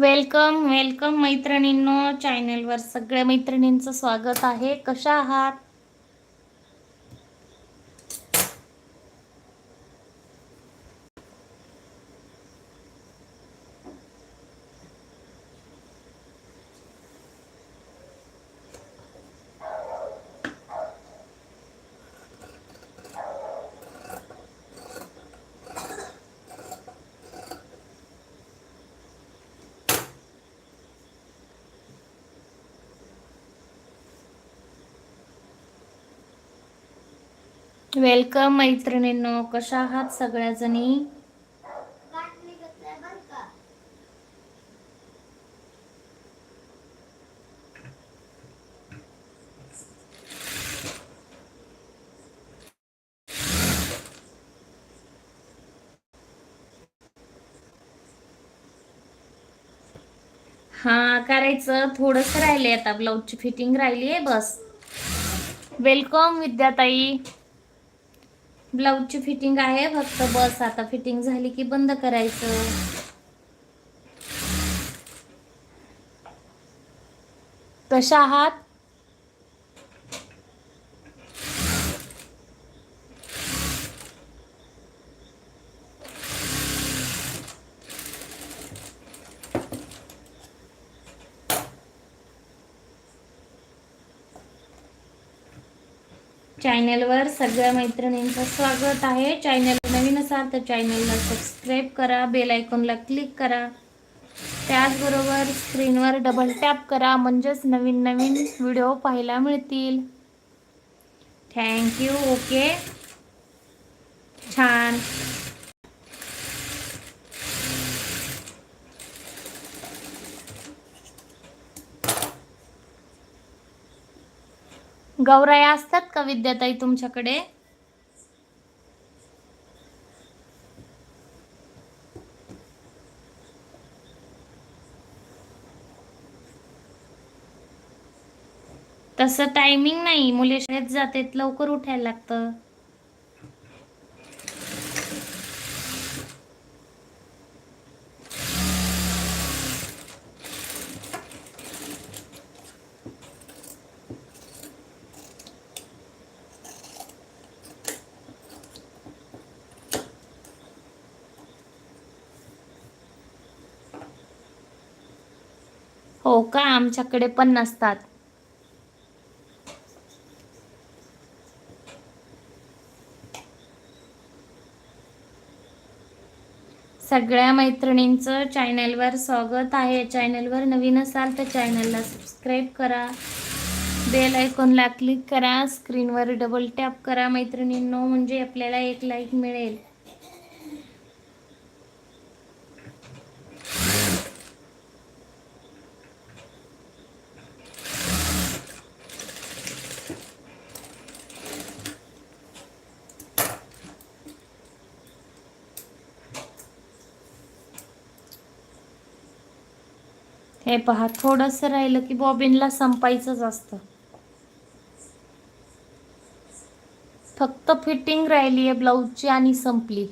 Welcome welcome मैत्रिणींनो चॅनलवर सगळ्या मैत्रिणींचं स्वागत आहे. कशा आहात? वेलकम मैत्रिणींनो कशा आहात सगळ्याजणी? हा करायचं. थोडस राहिले आता ब्लाऊजची फिटिंग राहिली आहे बस. वेलकम विद्याताई. ब्लाऊजची फिटिंग आहे फक्त बस आता फिटिंग झाली की बंद करायचं. कशा आहात? चॅनलवर सगळ्या मैत्रिणींचं स्वागत आहे. चॅनल नवीन असाल तर चॅनलला सबस्क्राईब करा बेल आयकॉनला क्लिक करा. त्याचबरोबर स्क्रीनवर डबल टॅप करा म्हणजेच नवीन नवीन व्हिडिओ पाहायला मिळतील. थँक्यू ओके छान. गौराया असतात का विद्याताई तुमच्याकडे? तसं टायमिंग नाही. मुले शाळेत जातात लवकर उठायला लागतं. हो का? आमच्याकडे पण नसतात. सगळ्या मैत्रिणींचं चॅनलवर स्वागत आहे. चॅनलवर नवीन असाल तर चॅनलला सबस्क्राईब करा. बेल आयकॉनला क्लिक करा. स्क्रीनवर डबल टॅप करा मैत्रिणींनो. म्हणजे आपल्याला एक लाईक मिळेल. हे पहा थोडंसं राहिलं की बॉबिनला संपायचंच असतं. फक्त फिटिंग राहिली आहे ब्लाऊजची आणि संपली.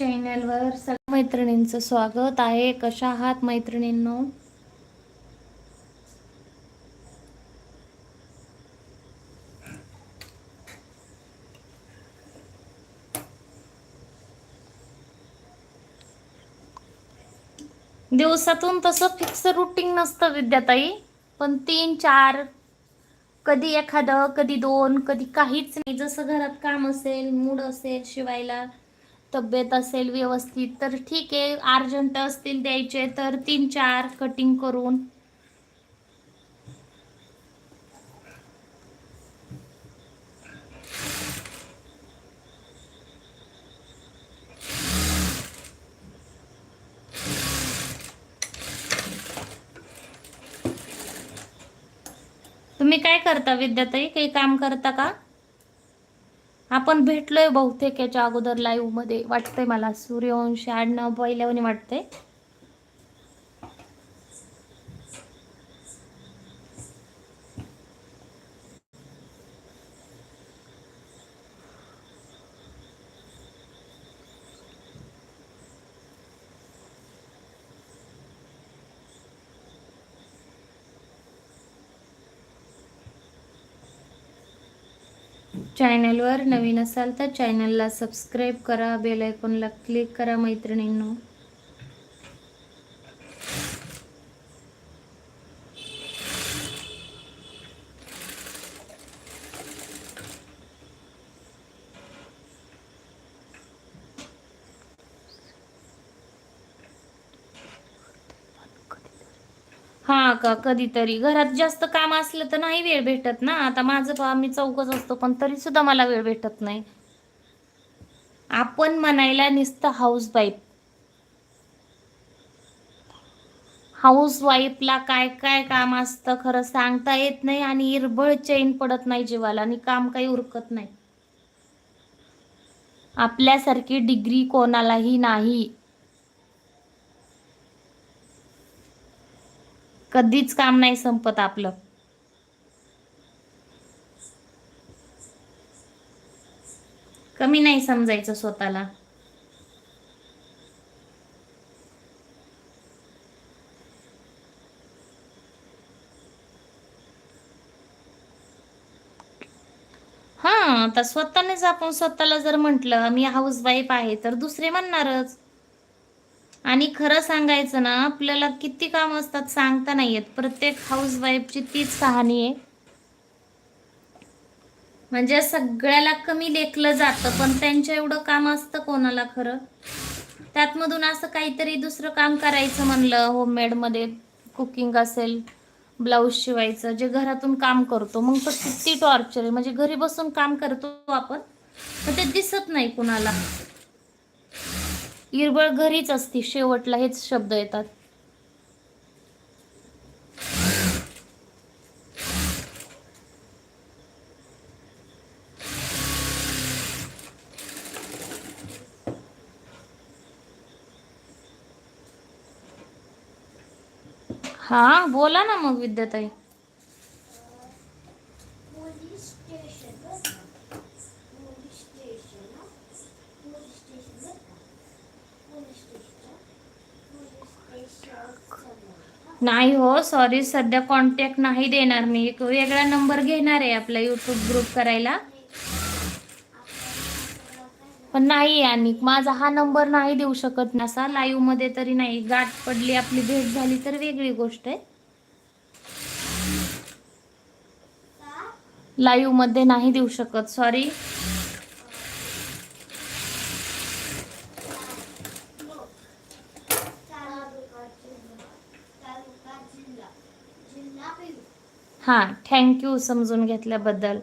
चॅनलवर सगळ्या मैत्रिणींचं स्वागत आहे. कशा आहात मैत्रिणींनो? दिवसातून तसं फिक्स रुटीन नसतं विद्याताई. पण तीन चार कधी एखादं कधी दोन कधी काहीच नाही. जसं घरात काम असेल मूड असेल शिवायला तब्येत असेल व्यवस्थित तर ठीक आहे. अर्जंट असतील द्यायचे तर तीन चार कटिंग करून. तुम्ही काय करता विद्याताई? काही काम करता का? आपण भेटलोय बहुतेक याच्या अगोदर लाईव्हमध्ये. वाटतंय मला. सूर्यवंश आडनाव पहिल्यावानी वाटतंय. चॅनलवर नवीन असाल तर चॅनलला सबस्क्राईब करा बेल आयकॉनला क्लिक करा मैत्रिणींनो. हा का कधीतरी. घरात जास्त काम असलं तर नाही वेळ भेटत ना. आता माझं पहा मी चौकच असतो पण तरी सुद्धा मला वेळ भेटत नाही. आपण म्हणायला नुसतं हाऊस वाईफ हाऊस वाईफला काय काय काम असतं खरं सांगता येत नाही आणि इरबळ चैन पडत नाही जीवाला आणि काम काही उरकत नाही. आपल्यासारखी डिग्री कोणालाही नाही. कधीच काम नाही संपत आपलं. कमी नाही समजायचं स्वतःला. हा आता स्वतःनेच आपण स्वतःला जर म्हटलं मी हाऊस वाईफ आहे तर दुसरे म्हणणारच. आणि खरं सांगायचं ना आपल्याला किती काम असतात सांगता नाही येत. प्रत्येक हाऊस वाईफची तीच कहाणी आहे. म्हणजे सगळ्याला कमी लेखलं जातं पण त्यांच्या एवढं काम असतं कोणाला खरं? त्यातमधून असं काहीतरी दुसरं काम करायचं म्हणलं होममेडमध्ये कुकिंग असेल ब्लाऊज शिवायचं जे घरातून काम करतो मग तर किती टॉर्चर आहे. म्हणजे घरी बसून काम करतो आपण पण ते दिसत नाही कुणाला. इरबळ घरीच असते. शेवटला हेच शब्द येतात. हा बोला ना मग विद्याताई. नाही हो सॉरी सध्या कॉन्टॅक्ट नाही देणार मी. एक वेगळा नंबर घेणार आहे आपला युट्यूब ग्रुप करायला. पण नाही आणि माझा हा नंबर नाही देऊ शकत नसा लाईव्हमध्ये तरी नाही. गाठ पडली आपली भेट झाली तर वेगळी गोष्ट आहे. लाईव्हमध्ये नाही देऊ शकत सॉरी हा थँक्यू समजून घेतल्याबद्दल.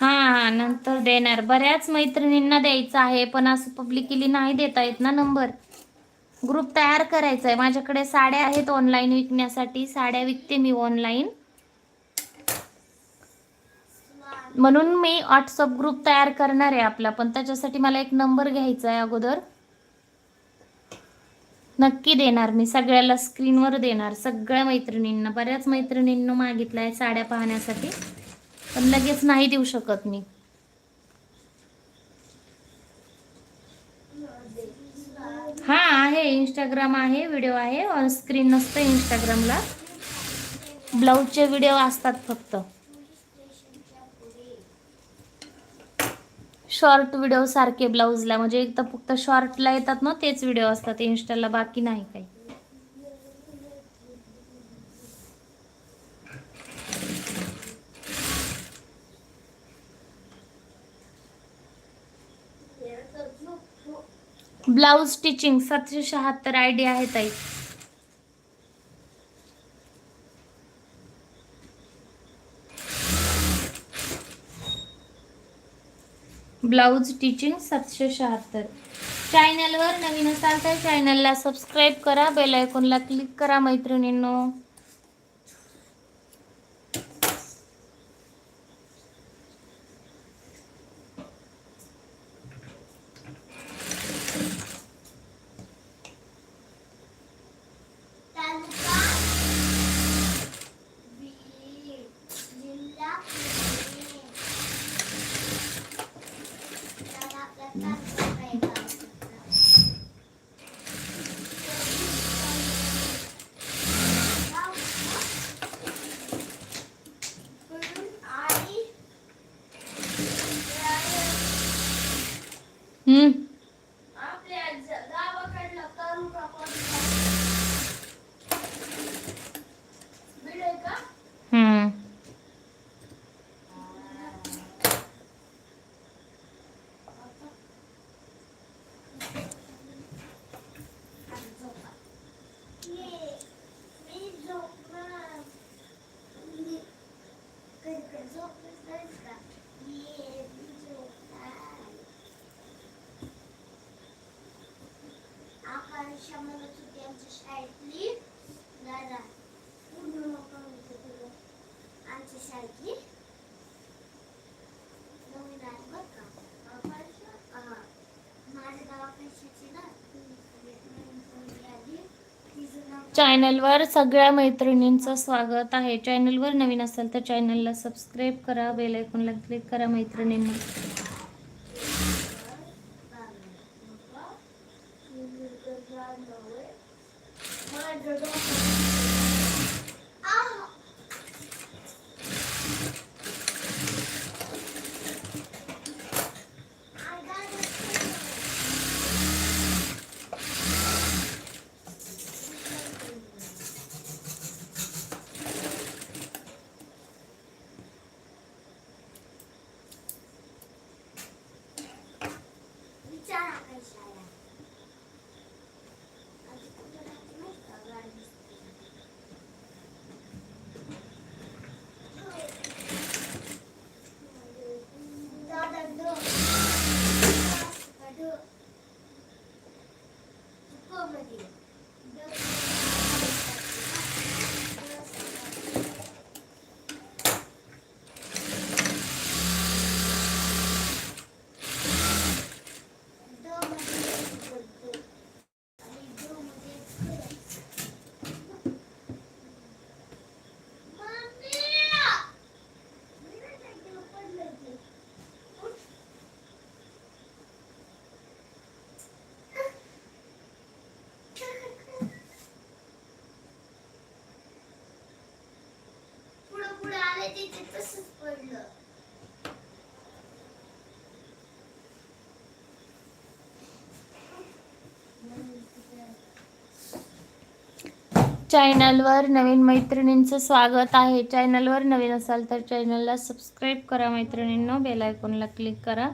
हा नंतर देणार. बऱ्याच मैत्रिणींना द्यायचं आहे पण असं पब्लिकली नाही देता येत ना नंबर ग्रुप तयार करायचा आहे माझ्याकडे साड्या आहेत ऑनलाईन विकण्यासाठी. साड्या विकते मी ऑनलाईन म्हणून मी व्हॉट्सअप ग्रुप तयार करणार आहे आपला. पण त्याच्यासाठी मला एक नंबर घ्यायचा आहे अगोदर. नक्की देणार मी. सगळ्याला स्क्रीनवर देणार. सगळ्या मैत्रिणींना. बऱ्याच मैत्रिणींना मागितलं आहे साड्या पाहण्यासाठी. पण लगेच नाही देऊ शकत मी. हा आहे. इंस्टाग्राम आहे व्हिडिओ आहे. ऑन स्क्रीन नसतं इंस्टाग्रामला ब्लाऊजचे व्हिडिओ असतात फक्त. शॉर्ट व्हिडिओ सारखे ब्लाऊजला म्हणजे एकदा फक्त शॉर्टला येतात ना तेच व्हिडिओ असतात. इंस्टाला बाकी नाही काही. ब्लाऊज स्टिचिंग सातशे शहात्तर आयडिया आहे ताई. ब्लाऊज स्टिचिंग सातशे शहात्तर. चॅनलवर नवीन असाल तर चॅनलला सबस्क्राईब करा बेल आयकॉनला क्लिक करा मैत्रिणींनो. Mm. आकांक्षा म्हणत होती आमच्या शाळेतली दादा पूर्ण नको म्हणते तुला आमच्या शाळेतली नवीन बरं का माझ्या नाव ना चॅनलवर सगळ्या मैत्रिणींचं स्वागत आहे. चॅनलवर नवीन असेल तर चॅनलला सबस्क्राईब करा बेल क्लिक करा मैत्रिणींना. Thank you. पुढं तसंच पडलं चॅनलवर नवीन मैत्रिणींचं स्वागत आहे. चॅनलवर नवीन असाल तर चॅनलला सबस्क्राईब करा मैत्रिणींनो. बेल आयकॉनला क्लिक करा.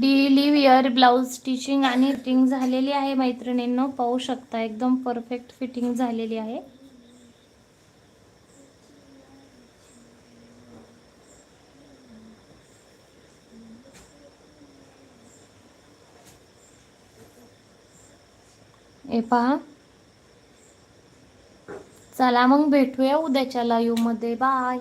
डिलिव्हिअर ब्लाऊज स्टिचिंग आणि फिटिंग झालेली आहे. मैत्रिणींनो पाहू शकता एकदम परफेक्ट फिटिंग झालेली आहे. ए पहा. चला मग भेटूया उद्याच्या लाईव्हमध्ये बाय